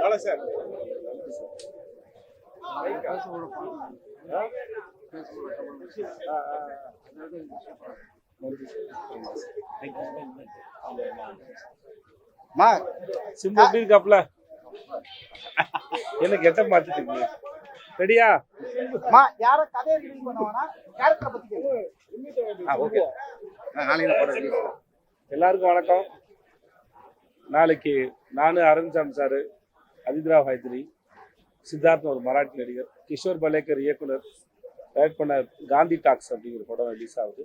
Hello sir மா சிம்பு எப்படி இருக்காப்ல என்ன கெட்ட மாத்திட்டீங்க ரெடியா மா யார கதையை ரிலீஸ் பண்ணுவானா கேரக்டரை பத்தி கேளு ஓகே நாளைக்கு எல்லாருக்கும் வணக்கம் நாளைக்கு நானு அரவிந்த் சார் அதித்ரா ஹைத்ரி சித்தார்த் ஒரு மராட்டி நடிகர் கிஷோர் பலேக்கர் இயக்குனர் டைரக்ட் பண்ண காந்தி டாக்ஸ் அப்படிங்கிற படம் ரிலீஸ் ஆகுது.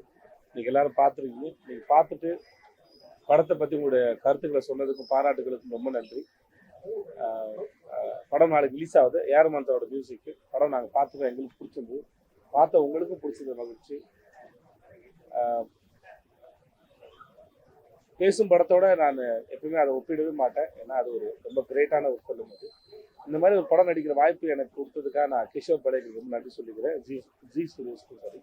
நீங்கள் எல்லாரும் பார்த்துருக்கீங்க. நீங்கள் பார்த்துட்டு படத்தை பற்றி உங்களுடைய கருத்துக்களை சொன்னதுக்கும் பாராட்டுகளுக்கும் ரொம்ப நன்றி. படம் நாளைக்கு ரிலீஸ் ஆகுது. ஏரமந்தோட மியூசிக்கு படம் நாங்கள் பார்த்துக்கோம் எங்களுக்கு பிடிச்சிருந்தது. பார்த்த உங்களுக்கும் பிடிச்சிருந்த மகிழ்ச்சி. பேசும் படத்தோட நான் எப்பவுமே அதை ஒப்பிடவே மாட்டேன். ஏன்னா அது ஒரு ரொம்ப கிரேட்டான ஒரு ஃபிலிம் அது. இந்த மாதிரி ஒரு படம் நடிக்கிற வாய்ப்பு எனக்கு கொடுத்ததுக்காக நான் கிஷோர் படேக்கு ரொம்ப நன்றி சொல்லிக்கிறேன். ஜி ஜி சுரேஷ்க்கும் சரி.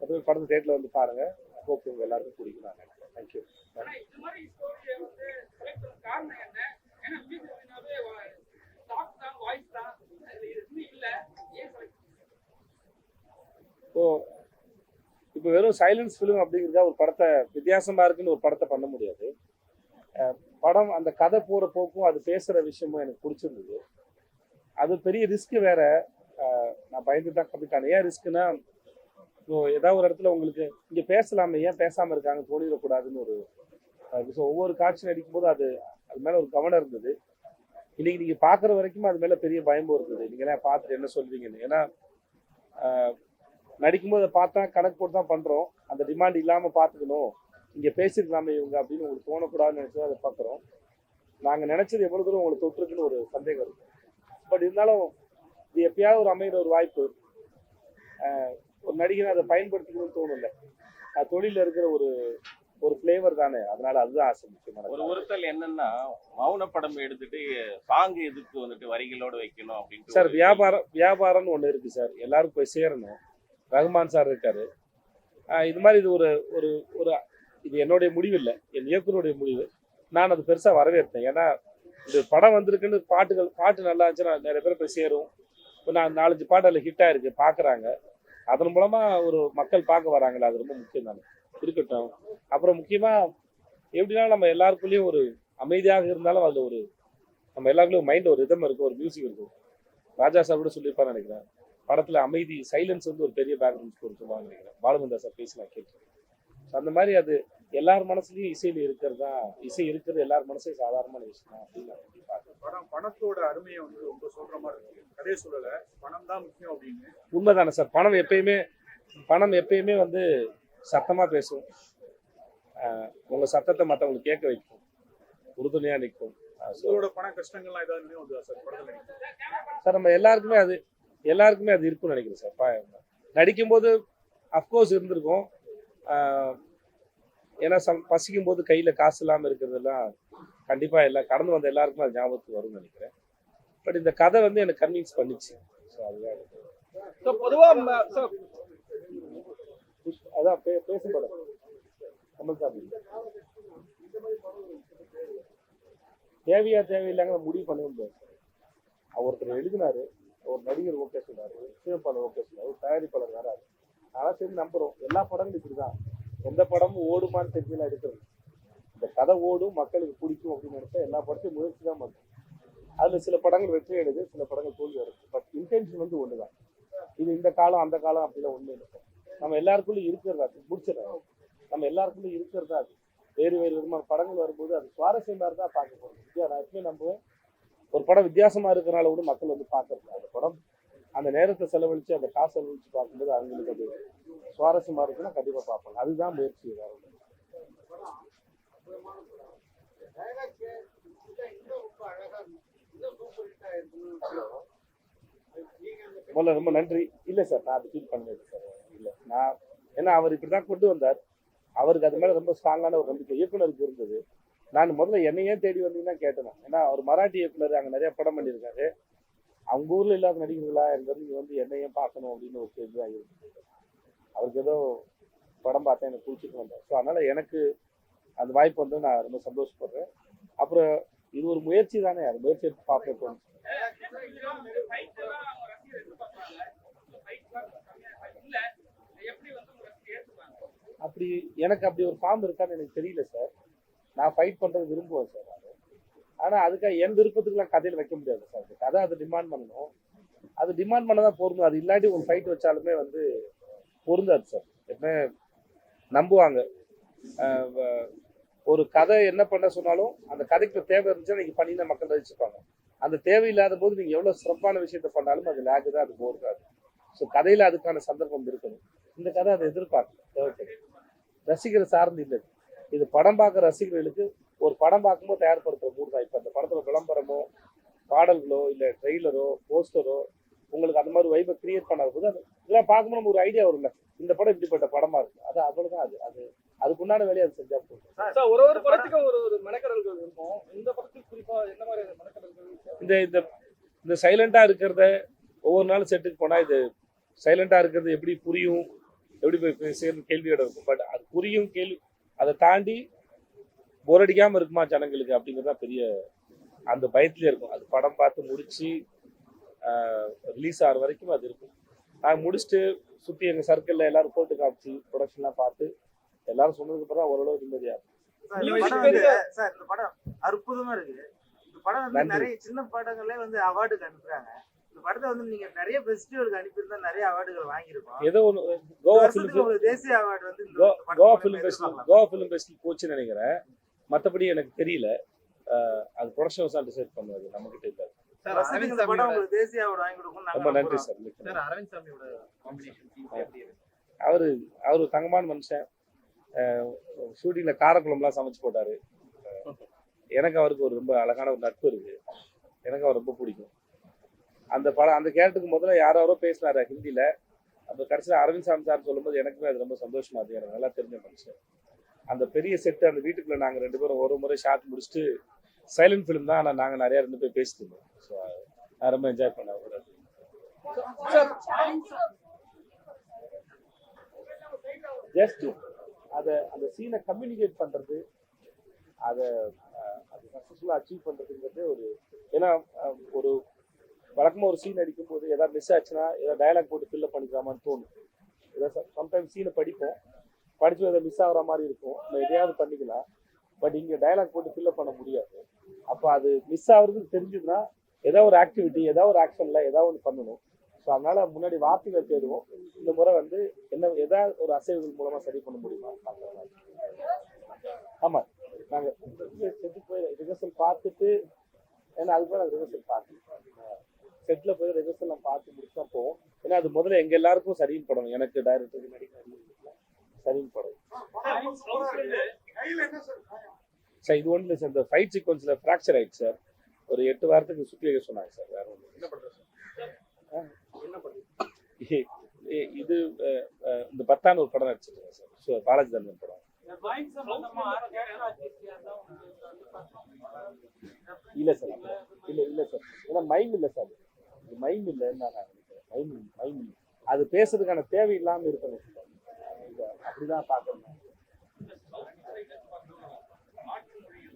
அப்புறம் படத்தை தேட்டரில் வந்து பாருங்க. ஹோப் உங்க எல்லாருக்கும் பிடிக்கும் நான் நினைக்கிறேன். தேங்க்யூ இந்த இப்போ வெறும் சைலன்ஸ் ஃபிலிம் அப்படிங்கிறதா ஒரு படத்தை வித்தியாசமாக இருக்குன்னு ஒரு படத்தை பண்ண முடியாது. படம் அந்த கதை போகிற போக்கும் அது பேசுகிற விஷயமும் எனக்கு பிடிச்சிருந்தது. அது பெரிய ரிஸ்க்கு வேற. நான் பயந்து தான் கம்மிட்டானே ஏன் ரிஸ்க்னா இப்போ ஏதாவது ஒரு இடத்துல உங்களுக்கு இங்கே பேசலாமே ஏன் பேசாமல் இருக்காங்க தோணிடக்கூடாதுன்னு ஒரு ஸோ ஒவ்வொரு காட்சி நடிக்கும் போது அது அது மேலே ஒரு கவனம் இருந்தது. இன்னைக்கு நீங்கள் பார்க்குற வரைக்கும் அது மேலே பெரிய பயமும் இருந்தது. நீங்கள் பார்த்துட்டு என்ன சொல்வீங்கன்னு. ஏன்னா நடிக்கும்போது பார்த்தா கணக்கு போட்டு தான் பண்றோம். அந்த டிமாண்ட் இல்லாம பார்த்துக்கணும். இங்க பேசிருக்கலாமே இவங்க அப்படின்னு உங்களுக்கு தோணக்கூடாதுன்னு நினைச்சு அதை பார்க்குறோம். நாங்க நினைச்சது எவ்வளவு தூரம் உங்களுக்கு தொற்றுக்குன்னு ஒரு சந்தேகம் இருக்கு. பட் இருந்தாலும் இது எப்பயாவது ஒரு அமைகிற ஒரு வாய்ப்பு. ஒரு நடிகனை அதை பயன்படுத்திக்கணும்னு தோணும்ல. அது தொழில இருக்கிற ஒரு ஒரு ஃப்ளேவர் தானே. அதனால அதுதான் ஆசை ஒரு முக்கியமான உறுத்தல் என்னன்னா மௌன படம் எடுத்துட்டு சாங் எதுக்கு வந்துட்டு வரிகளோட வைக்கணும் அப்படின்ட்டு சார் ஒரு வியாபாரம் வியாபாரம்னு ஒன்று இருக்கு சார் எல்லாருக்கும் போய் சேரணும். ரகுமான் சார் இருக்காரு. இது மாதிரி இது ஒரு ஒரு ஒரு இது என்னுடைய முடிவு இல்லை என் இயக்குனருடைய முடிவு. நான் அது பெருசாக வரவேற்பேன் ஏன்னா இது படம் வந்திருக்குன்னு பாட்டுகள் பாட்டு நல்லா இருந்துச்சுன்னா நிறைய பேர் போய் சேரும். இப்போ நான் நாலஞ்சு பாட்டு அதில் ஹிட் ஆயிருக்கு பார்க்குறாங்க அதன் மூலமாக ஒரு மக்கள் பார்க்க வராங்களே அது ரொம்ப முக்கியம் தானே. இருக்கட்டும். அப்புறம் முக்கியமாக எப்படின்னா நம்ம எல்லாருக்குள்ளேயும் ஒரு அமைதியாக இருந்தாலும் அதில் ஒரு நம்ம எல்லாருக்குள்ளேயும் மைண்ட் ஒரு ரிதம் இருக்கும் ஒரு மியூசிக் இருக்கும் ராஜா சார் கூட சொல்லியிருப்பான்னு நினைக்கிறேன். படத்துல அமைதி சைலன்ஸ் வந்து ஒரு பெரிய பேக்ரவுண்ட் ஸ்கோர் சொல்லுவாங்க நினைக்கிறேன் பாலுமந்தா சார் பேசி நான் கேட்டிருக்கேன் அந்த மாதிரி அது எல்லார் மனசுலயும் இசையில இருக்கிறதா இசை இருக்கிறது எல்லார் மனசுலயும் சாதாரணமான விஷயம் தான் அப்படின்னு நான் பார்க்கிறேன். படம் பணத்தோட அருமையை வந்து ரொம்ப சொல்ற மாதிரி இருக்கு. கதையை சொல்லல பணம் தான் முக்கியம் அப்படின்னு. உண்மைதானே சார். பணம் எப்பயுமே பணம் எப்பயுமே வந்து சத்தமா பேசும். ஆஹ் உங்க சத்தத்தை மத்தவங்களுக்கு கேட்க வைக்கும். உறுதுணையா நிற்கும். உங்களோட பண கஷ்டங்கள்லாம் ஏதாவது சார் நம்ம எல்லாருக்குமே அது எல்லாருக்குமே அது இருக்கும்னு நினைக்கிறேன் சார். நடிக்கும்போது அஃப்கோர்ஸ் இருந்திருக்கும். ஏன்னா சம் பசிக்கும் போது கையில் காசு இல்லாமல் இருக்கிறதெல்லாம் கண்டிப்பாக எல்லாம் கடந்து வந்த எல்லாருக்குமே அது ஞாபகத்துக்கு வரும்னு நினைக்கிறேன். பட் இந்த கதை வந்து எனக்கு கன்வின்ஸ் பண்ணிச்சு. ஸோ அதுதான் எனக்கு. ஸோ பொதுவா ம- so அதான் பே பேசும் படம். கமல் சாமி தேவையா தேவையில்லைங்க முடிவு பண்ண முடியாது. அவர் ஒருத்தர் எழுதினாரு. ஒரு நடிகர் ஓகே சொல்றாரு சிவப்பாளர் ஓகே சொல்றாரு ஒரு தயாரிப்பாளர் வராரு. அதெல்லாம் சரி நம்புறோம். எல்லா படங்களும் இப்படிதான். எந்த படமும் ஓடுமான்னு தெரிஞ்சு நான் எடுக்கிறது இந்த கதை ஓடும் மக்களுக்கு பிடிக்கும் அப்படின்னு நினைச்சா எல்லா படத்தையும் முயற்சி தான் பண்ணும். அதுல சில படங்கள் வெற்றி அடையுது சில படங்கள் தோல்வி வருது பட் இன்டென்ஷன் வந்து ஒண்ணுதான். இது இந்த காலம் அந்த காலம் அப்படிலாம் ஒண்ணு இல்லை. நம்ம எல்லாருக்குள்ளயும் இருக்கிறதா அது முடிச்சிடலாம் நம்ம எல்லாருக்குள்ளயும் இருக்கிறதா அது. வேறு வேறு விதமான படங்கள் வரும்போது அது சுவாரஸ்யமா இருந்தா பார்க்க போறோம். நான் எப்பவுமே நம்புவேன். ஒரு படம் வித்தியாசமாக இருக்கிறனால கூட மக்கள் வந்து பார்க்கறது அந்த படம் அந்த நேரத்தை செலவழித்து அந்த காசு செலவழிச்சு பார்க்கும்போது அவங்களுக்கு அது சுவாரஸ்யமாக இருக்குன்னா கண்டிப்பாக பார்ப்பாங்க. அதுதான் முயற்சி வேறு முதல்ல ரொம்ப நன்றி. இல்லை சார் நான் அது ஃபீல் பண்ணல சார். இல்லை நான் ஏன்னா அவர் இப்படி தான் கொண்டு வந்தார். அவருக்கு அது மேலே ரொம்ப ஸ்ட்ராங்கான ஒரு நம்பிக்கை. இயக்குனருக்கு இருந்தது. நான் முதல்ல என்னையே தேடி வந்தீங்கன்னா கேட்டேன். ஏன்னா அவர் மராட்டி இயக்குனர் அங்கே நிறைய படம் பண்ணியிருக்காரு. அவங்க ஊரில் இல்லாத நடிகர்களா இருந்தாலும் நீங்கள் வந்து என்னையே பார்க்கணும் அப்படின்னு ஒரு இதுவாக இருக்கு. அவருக்கு ஏதோ படம் பார்த்தேன் எனக்கு பிடிச்சிட்டு வந்தேன் ஸோ அதனால் எனக்கு அந்த வாய்ப்பு வந்து நான் ரொம்ப சந்தோஷப்படுறேன். அப்புறம் இது ஒரு முயற்சி தானே அது முயற்சி எடுத்து பார்ப்பேன் அப்படி எனக்கு அப்படி ஒரு ஃபார்ம் இருக்கான்னு எனக்கு தெரியல சார். நான் ஃபைட் பண்ணுறது விரும்புவேன் சார் அது. ஆனால் அதுக்காக என் விருப்பத்துக்குலாம் கதையில் வைக்க முடியாது சார் அது கதை அதை டிமாண்ட் பண்ணணும். அது டிமாண்ட் பண்ண தான் பொருந்தும். அது இல்லாட்டி ஒரு ஃபைட் வச்சாலுமே வந்து பொருந்தாது சார். எப்பவுமே நம்புவாங்க. ஒரு கதை என்ன பண்ண சொன்னாலும் அந்த கதைக்கு தேவை இருந்துச்சுன்னா நீங்கள் பண்ணியிருந்த மக்கள் ரசிச்சுப்பாங்க. அந்த தேவையில்லாத போது நீங்கள் எவ்வளோ சிறப்பான விஷயத்த பண்ணாலும் அது லேக்கு தான் அது போர் தான் ஸோ கதையில் அதுக்கான சந்தர்ப்பம் இருக்கணும். இந்த கதை அதை எதிர்பார்க்கல. தேவைப்படுது ரசிகரை சார்ந்து இல்லை இது படம் பார்க்குற ரசிகர்களுக்கு ஒரு படம் பார்க்கும்போது தயார்படுத்துற மூடு தான். இப்போ அந்த படத்துல விளம்பரமோ பாடல்களோ இல்லை ட்ரெய்லரோ போஸ்டரோ உங்களுக்கு அந்த மாதிரி வைப்பை கிரியேட் பண்ணாத போது அது இதெல்லாம் பார்க்கும்போது நமக்கு ஒரு ஐடியா வரும்ல. இந்த படம் இப்படிப்பட்ட படமா இருக்கு. அது அவ்வளவுதான். அது அது அதுக்குண்டான வேலையை அது செஞ்சா போதும். ஒரு ஒரு படத்துக்கும் ஒரு ஒரு மெனக்கடல்கள் இருக்கும். இந்த படத்துக்கு குறிப்பா என்ன மாதிரி மெனக்கடல்கள்? இந்த இந்த இந்த சைலண்டா இருக்கிறத ஒவ்வொரு நாளும் செட்டுக்கு போனா இது சைலண்டா இருக்கிறது எப்படி புரியும்? எப்படி போய் சேர்ந்து கேள்வியோட இருக்கும். பட் அது புரியும் கேள்வி அதை தாண்டி போர் அடிக்காம இருக்குமா ஜனங்களுக்கு அப்படிங்கிறது தான் பெரிய அந்த பயத்திலே இருக்கும். அது படம் பார்த்து முடிச்சு ரிலீஸ் ஆகிற வரைக்கும் அது இருக்கும். நாங்கள் முடிச்சுட்டு சுற்றி எங்கள் சர்க்கிளில் எல்லாரும் போட்டு காமிச்சு ப்ரொடக்ஷன்லாம் பார்த்து எல்லாரும் சொன்னதுக்கு அப்புறம் ஓரளவு நிம்மதியாக இருக்கும். சார், இந்த படம் அற்புதமா இருக்கு. இந்த படம் வந்து. நிறைய சின்ன படங்களே வந்து அவார்டுக்கு அனுப்புறாங்க. இந்த படத்தை வந்து நீங்க நிறைய ஃபெஸ்டிவலுக்கு அனுப்பியிருந்தா நிறைய அவார்டுகள் வாங்கியிருக்கோம். ஏதோ ஒன்று கோவா ஃபிலிம் தேசிய அவார்டு வந்து Goa film festival. Goa film festival போச்சுன்னு நினைக்கிறேன். மற்றபடி எனக்கு தெரியல. அது ப்ரொடக்ஷன் தான் டிசைட் பண்ணுவது நம்மகிட்ட இல்லை. ரொம்ப நன்றி. சார். அவரு அவர் தங்கமான மனுஷன். ஷூட்டிங்ல காரக்குழம்புலாம் சமைச்சு போட்டாரு. எனக்கு அவருக்கு ஒரு ரொம்ப அழகான ஒரு நட்பு இருக்கு. எனக்கு அவர் ரொம்ப பிடிக்கும். அந்த படம் அந்த கேரக்டருக்கு முதல்ல யாரோ யாரோ பேசினாரு ஹிந்தியில். அந்த கடைசியில் அரவிந்த் சாமி சார் சொல்லும்போது எனக்குமே அது ரொம்ப சந்தோஷமா இருக்கு எனக்கு நல்லா தெரிஞ்ச மனுஷன். அந்த பெரிய செட்டு அந்த வீட்டுக்குள்ள நாங்கள் ரெண்டு பேரும் ஒரு முறை ஷாட் முடிச்சுட்டு சைலண்ட் ஃபிலிம் தான் ஆனால் நாங்கள் நிறைய ரெண்டு பேர் பேசிட்டு இருந்தோம். ஸோ நான் ரொம்ப என்ஜாய் பண்ணேன் அவரோட ஜஸ்ட் அதை அந்த சீனை கம்யூனிகேட் பண்ணுறது அதை அது சக்ஸஸ்ஃபுல்லாக அச்சீவ் பண்ணுறதுங்கிறது ஒரு ஏன்னா ஒரு வழக்கமாக ஒரு சீன் அடிக்கும்போது ஏதாவது மிஸ் ஆச்சுன்னா ஏதாவது டயலாக் போட்டு ஃபில்லப் பண்ணிக்கலாமான்னு தோணும். ஏதாவது சம்டைம்ஸ் சீனை படிப்போம். படித்து எதாவது மிஸ் ஆகிற மாதிரி இருக்கும். நம்ம எதையாவது பண்ணிக்கலாம். பட் இங்கே டயலாக் போட்டு ஃபில்லப் பண்ண முடியாது. அப்போ அது மிஸ் ஆகிறது தெரிஞ்சதுன்னா ஏதாவது ஒரு ஆக்டிவிட்டி ஏதாவது ஒரு ஆக்ஷனில் ஏதாவது ஒன்று பண்ணணும். ஸோ அதனால் முன்னாடி வார்த்தைகள் தேடுவோம். இந்த முறை வந்து என்ன ஏதாவது ஒரு அசைவுகள் மூலமாக சரி பண்ண முடியுமா? ஆமாம் நாங்கள் நாங்க போய் ரிஹர்சல் பார்த்துட்டு ஏன்னா அதுக்கு நாங்கள் ரிஹர்சல் பார்த்து செட்டில் போய் ரிஹர்சல் நான் பார்த்து முடிச்சா போவோம் ஏன்னா அது முதல்ல எங்க எல்லாருக்கும் சரின்னு படணும். எனக்கு டைரக்டருக்கு நடிக்க சரின்னு படம் சார் இது ஒன்றும் இல்லை சார் இந்த ஃபைட் சீக்வன்ஸில் ஃப்ராக்சர் ஆயிடுச்சு சார் ஒரு எட்டு வாரத்துக்கு சுற்றி வைக்க சொன்னாங்க சார் வேற ஒன்றும் என்ன பண்ணுறது என்ன பண்றது இது இந்த பத்தாண்டு ஒரு படம் நடிச்சிருக்கேன் சார் ஸோ பாலாஜி தர்மன் படம். இல்லை சார் இல்லை இல்லை சார் ஏன்னா மைண்ட் இல்லை சார் மைம் இல்லைன்னு நான் நினைக்கிறேன். மைம் மைம் அது பேசுறதுக்கான தேவை இல்லாம இருக்கணும். அப்படிதான் பார்க்கணும். Thank you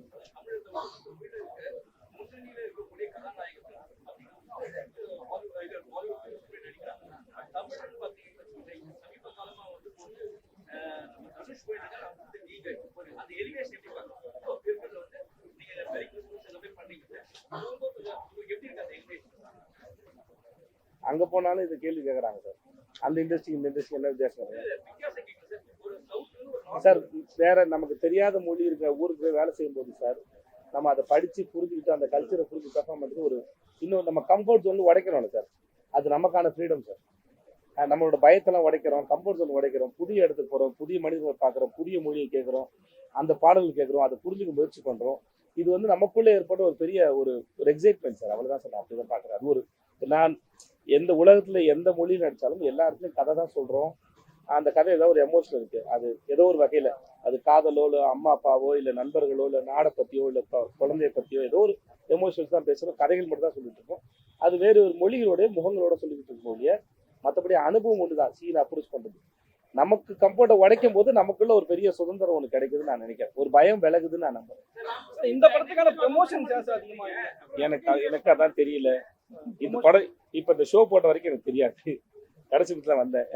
கதாநாயகர்கள் அப்படின்னா ஹாலிவுட் பாலிவுட் நடிக்கிறாங்க தமிழ் பார்த்தீங்கன்னா சமீப காலமா வந்து போட்டு அஹ், நம்ம தனுஷ் போயிட்டு வந்து நீங்க அந்த எலிவேஷன் எப்படி பார்க்கணும் பேர்கள் வந்து நீங்க வெரி கிறிஸ்மஸ் எல்லாமே பண்ணீங்க ரொம்ப கொஞ்சம் உங்களுக்கு எப்படி இருக்கு அந்த எலிவேஷன் அங்க போனாலும் இந்த கேள்வி கேட்கறாங்க சார். அந்த இண்டஸ்ட்ரி இந்த இண்டஸ்ட்ரி என்ன வித்தியாசம் சார் வேற நமக்கு தெரியாத மொழி இருக்கிற ஊருக்கு போய் வேலை செய்யும் போது சார் நம்ம அதை படிச்சு புரிஞ்சுக்கிட்டு அந்த கல்ச்சரை புரிஞ்சு பெர்ஃபார்ம் ஒரு இன்னும் நம்ம கம்ஃபர்ட் ஜோன் உடைக்கிறோம்ல சார். அது நமக்கான ஃப்ரீடம் சார். நம்மளோட பயத்தெல்லாம் உடைக்கிறோம் கம்ஃபர்ட் ஜோன் உடைக்கிறோம் புதிய இடத்துக்கு போகிறோம் புதிய மனிதர்களை பார்க்குறோம் புதிய மொழியை கேட்குறோம் அந்த பாடல்கள் கேட்குறோம் அதை புரிஞ்சுக்க முயற்சி பண்ணுறோம் இது வந்து நமக்குள்ளே ஏற்பட்ட ஒரு பெரிய ஒரு ஒரு எக்ஸைட்மெண்ட் சார். அவ்வளோதான் சார் நான் அப்படி தான் பார்க்குறேன். அது ஒரு நான் எந்த உலகத்தில் எந்த மொழி நடித்தாலும் எல்லா இடத்துலையும் கதை தான் சொல்கிறோம் அந்த கதை ஏதோ ஒரு எமோஷன் இருக்குது அது ஏதோ ஒரு வகையில். அது காதலோ இல்லை அம்மா அப்பாவோ இல்லை நண்பர்களோ இல்லை நாடை பற்றியோ இல்லை குழந்தைய பற்றியோ ஏதோ ஒரு எமோஷன்ஸ் தான் பேசுகிறோம் கதைகள் மட்டும் தான் சொல்லிட்டு இருக்கோம். அது வேறு ஒரு மொழிகளோட முகங்களோட சொல்லிக்கிட்டு இருக்கோம் ஒழிய மற்றபடி அனுபவம் ஒன்று தான் சீனை அப்ரோச் பண்ணுறது நமக்கு கம்ஃபர்ட்டை உடைக்கும் போது நமக்குள்ள ஒரு பெரிய சுதந்திரம் ஒன்று கிடைக்குதுன்னு நான் நினைக்கிறேன். ஒரு பயம் விலகுதுன்னு நான் நம்புறேன். இந்த படத்துக்கான ப்ரமோஷன். எனக்கு எனக்கு அதான் தெரியல. இந்த படம் இப்ப இந்த ஷோ போட்ட வரைக்கும் எனக்கு தெரியாது. கடைசிக்கு தான் வந்தேன்.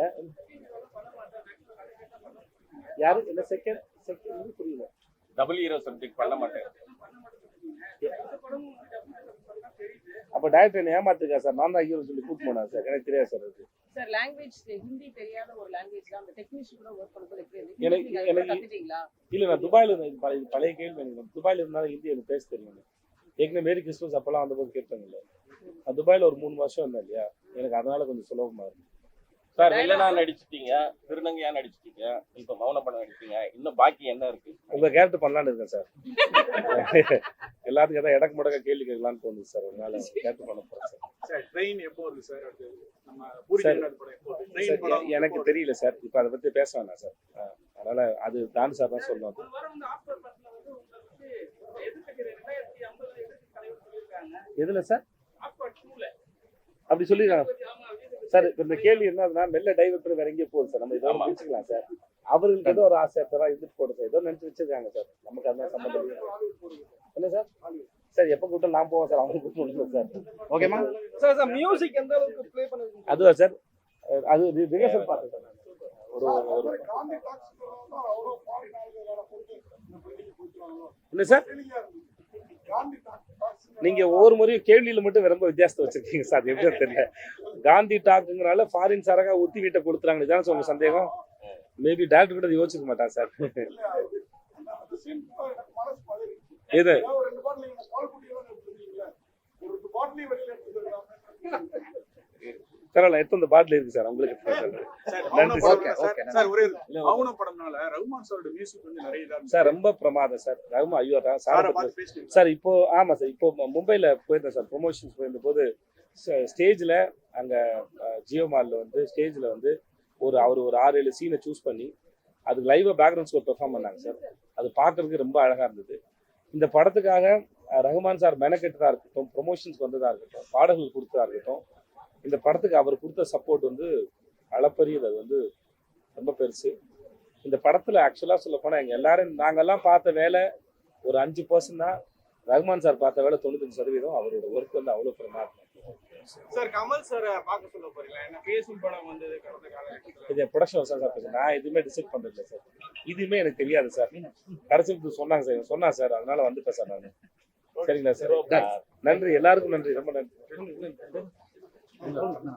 யாரு? என்ன செகண்ட் செகண்ட் புரியல. டபுள் ஹீரோ சப்ஜெக்ட் பண்ண மாட்டேன். அப்ப டேரக்டர் என்ன ஏமாத்துக்கா சார்? நான் தான் ஹீரோ சொல்லி கூட்டு போனா சார். எனக்கு தெரியாது சார் அது. சார் லாங்குவேஜ் ஹிந்தி தெரியாத ஒரு லாங்குவேஜ் தான். அந்த டெக்னீஷியன் கூட ஒர்க் பண்ணும்போது எப்படி இருந்துச்சு? எனக்கு- எனக்கு- இல்ல நான் துபாயில இருந்தேன் பழைய பழைய கேள்வி எனக்கு. துபாயில இருந்தாலும் ஹிந்தி எனக்கு பேச தெரியும். ஏற்கனவே மேரி கிறிஸ்மஸ் அப்பெல்லாம் வந்தபோது கேட்டாங்க இல்ல நான் துபாயில ஒரு மூணு வருஷம் இருந்தேன் இல்லையா? எனக்கு அதனால கொஞ்சம் சுலபமா இருக்கு. சார் வில்லனா நடிச்சிட்டீங்க திருநங்கையா நடிச்சிட்டீங்க இப்ப மௌன படம் நடிச்சீங்க இன்னும் பாக்கி என்ன இருக்கு? உங்க கேரக்டர் பண்ணலான்னு இருக்கேன் சார். எல்லாத்துக்கும் ஏதாவது இடக்கு முடக்க கேள்வி கேட்கலான்னு தோணுது சார். அதனால கேரக்டர் பண்ண போறேன் சார். சார் ட்ரெயின் எப்போ வருது சார்? சார்? சார், எனக்கு தெரியல சார். இப்போ அதை பத்தி பேச வேணாம் சார். அதனால அது தான் சார் தான் சொல்லணும். ஒரு வாரம் அப்படி எதிர்க்கட்சி சார் இப்ப இந்த கேள்வி என்னதுன்னா மெல்ல டைவர்ட் வேற எங்கேயும் போகுது சார். நம்ம இதோட ஆமா. முடிச்சுக்கலாம் சார். அவர்களுக்கு ஏதோ ஒரு ஆசை தரா இருந்துட்டு போட சார். ஏதோ நினைச்சு வச்சிருக்காங்க சார். நமக்கு அதான் சம்மந்தம் இல்லை. என்ன சார்? சார் எப்போ கூட்டம் நான் போவேன் சார். அவங்க கூட்டம் இல்லை சார். ஓகேமா சார் சார் மியூசிக் எந்த அளவுக்கு ப்ளே பண்ணிருக்கீங்க அதுவா சார்? அது ரிஹர்சல் பார்த்தேன் சார். ஒரு ஒரு என்ன சார்? நீங்க ஒவ்வொரு முறையும் கேள்வியில மட்டும் ரொம்ப வித்தியாசத்தை வச்சிருக்கீங்க சார். எப்படின்னு தெரியல. காந்தி டாக்குங்கிறனால ஃபாரின் சாரங்க ஒத்தி வீட்டை கொடுத்துறாங்க இதான உங்க சந்தேகம்? மேபி டேரக்டர் கூட யோசிக்க மாட்டான் சார். எது? பரவாயில்ல எடுத்து அந்த பாட்டில் இருக்கு சார் உங்களுக்கு. Sir sir. சார், சார் ஒரே மௌன படம்னால ரகுமான் சாரோட மியூசிக் வந்து நிறைய. சார் ரொம்ப பிரமாதம் சார் ரகுமா ஐயோ சார் சாரை சார் இப்போ ஆமா சார் இப்போ மும்பைல போயிருந்தேன் சார் ப்ரொமோஷன்ஸ் போயிருந்த போது ஸ்டேஜ்ல அங்க ஜியோ மால்ல வந்து ஸ்டேஜ்ல வந்து ஒரு அவர் ஒரு ஆறு ஏழு சீனை சூஸ் பண்ணி அது லைவா பேக்ரவுண்ட் ஸ்கோர் பெர்ஃபார்ம் பண்ணாங்க சார் அது பார்க்கறதுக்கு ரொம்ப அழகா இருந்தது இந்த படத்துக்காக ரகுமான் சார் மெனக்கெட்டதா இருக்கட்டும் ப்ரொமோஷன்ஸ் வந்ததா இருக்கட்டும் பாடல்கள் கொடுத்ததா இருக்கட்டும் இந்த படத்துக்கு அவர் கொடுத்த சப்போர்ட் வந்து அளப்பரியது. அது வந்து ரொம்ப பெருசு. இந்த படத்துல ஆக்சுவலா சொல்ல போனா எங்க எல்லாரும் நாங்கெல்லாம் பார்த்த வேலை ஒரு அஞ்சு பர்சன்ட் தான். ரகுமான் சார் பார்த்த வேலை தொண்ணூத்தஞ்சு சதவீதம். அவரோட ஒர்க் வந்து அவ்வளோ பிரமாதம் சார் கமல் சார் பார்க்க சொல்ல போறீங்களா? என்ன பேசும் படம் வந்தது கடந்த காலகட்டத்தில்? இது ப்ரொடக்ஷன் சார் சார் பேசுறேன். நான் எதுவுமே டிசைட் பண்றது சார் இதுவுமே எனக்கு தெரியாது சார் கடைசி சொன்னாங்க சார் சொன்னா சார் அதனால வந்துட்டேன் சார் நான். சரிங்களா சார் நன்றி. எல்லாருக்கும் நன்றி. ரொம்ப நன்றி. না